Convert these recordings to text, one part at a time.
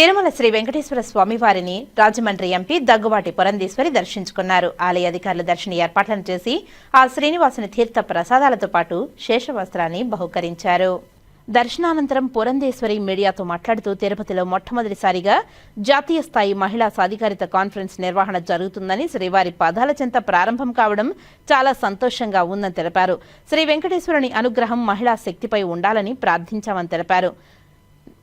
తిరుమల శ్రీ వెంకటేశ్వర స్వామివారిని రాజమండ్రి ఎంపీ దగ్గుబాటి పురంధేశ్వరి దర్శించుకున్నారు. ఆలయ అధికారులు దర్శన ఏర్పాట్లను చేసి ఆ శ్రీనివాసుని తీర్థ ప్రసాదాలతో పాటు శేషవస్త్రాన్ని బహుకరించారు. దర్శనానంతరం పురంధేశ్వరి మీడియాతో మాట్లాడుతూ తిరుపతిలో మొట్టమొదటిసారిగా జాతీయ స్థాయి మహిళా సాధికారిత కాన్ఫరెన్స్ నిర్వహణ జరుగుతుందని శ్రీవారి పాదాల చెంత ప్రారంభం కావడం చాలా సంతోషంగా ఉందని తెలిపారు. శ్రీ వెంకటేశ్వరుని అనుగ్రహం మహిళా శక్తిపై ఉండాలని ప్రార్థించామని తెలిపారు.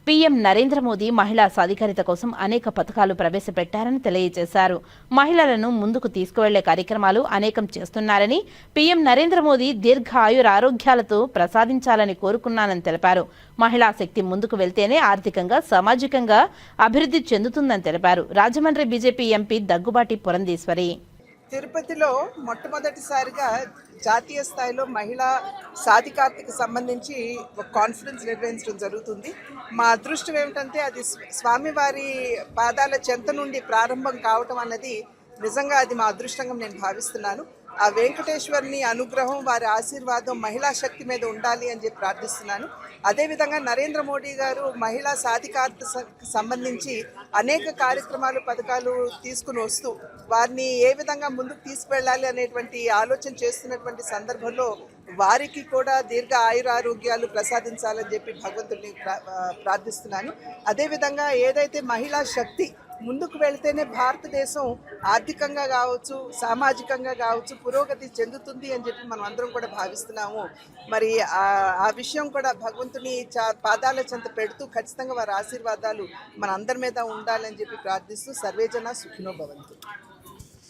పీఎం నరేంద్ర మోదీ మహిళా సాధికారిత కోసం అనేక పథకాలు ప్రవేశపెట్టారని తెలియజేశారు. మహిళలను ముందుకు తీసుకువెళ్ళే కార్యక్రమాలు అనేకం చేస్తున్నారని పీఎం నరేంద్ర మోదీ దీర్ఘ ఆయుర ఆరోగ్యాలతో ప్రసాదించాలని కోరుకున్నానని తెలిపారు. మహిళా శక్తి ముందుకు వెళ్తేనే ఆర్థికంగా సామాజికంగా అభివృద్ధి చెందుతుందని తెలిపారు. Rajahmundry BJP MP Daggubati Purandeswari. తిరుపతిలో మొట్టమొదటిసారిగా జాతీయ స్థాయిలో మహిళా సాధికారతకు సంబంధించి ఒక కాన్ఫరెన్స్ నిర్వహించడం జరుగుతుంది. మా అదృష్టం ఏమిటంటే అది స్వామివారి పాదాల చెంత నుండి ప్రారంభం కావటం అన్నది నిజంగా అది మా అదృష్టంగా నేను భావిస్తున్నాను. ఆ వెంకటేశ్వరుని అనుగ్రహం వారి ఆశీర్వాదం మహిళా శక్తి మీద ఉండాలి అని చెప్పి ప్రార్థిస్తున్నాను. అదేవిధంగా నరేంద్ర మోడీ గారు మహిళా సాధికారత సంబంధించి అనేక కార్యక్రమాలు పథకాలు తీసుకుని వస్తూ వారిని ఏ విధంగా ముందుకు తీసుకువెళ్ళాలి అనేటువంటి ఆలోచన చేస్తున్నటువంటి సందర్భంలో వారికి కూడా దీర్ఘ ఆయుర ఆరోగ్యాలు ప్రసాదించాలని చెప్పి భగవంతుడిని ప్రా- ప్రార్థిస్తున్నాను. అదేవిధంగా ఏదైతే మహిళా శక్తి ముందుకు వెళ్తేనే భారతదేశం ఆర్థికంగా కావచ్చు సామాజికంగా కావచ్చు పురోగతి చెందుతుంది అని చెప్పి మనం అందరం కూడా భావిస్తున్నాము. మరి ఆ ఆ విషయం కూడా భగవంతుని చా పాదాల చెంత పెడుతూ ఖచ్చితంగా వారి ఆశీర్వాదాలు మన అందరి మీద ఉండాలని చెప్పి ప్రార్థిస్తూ సర్వేజన సుఖినో భవంతు.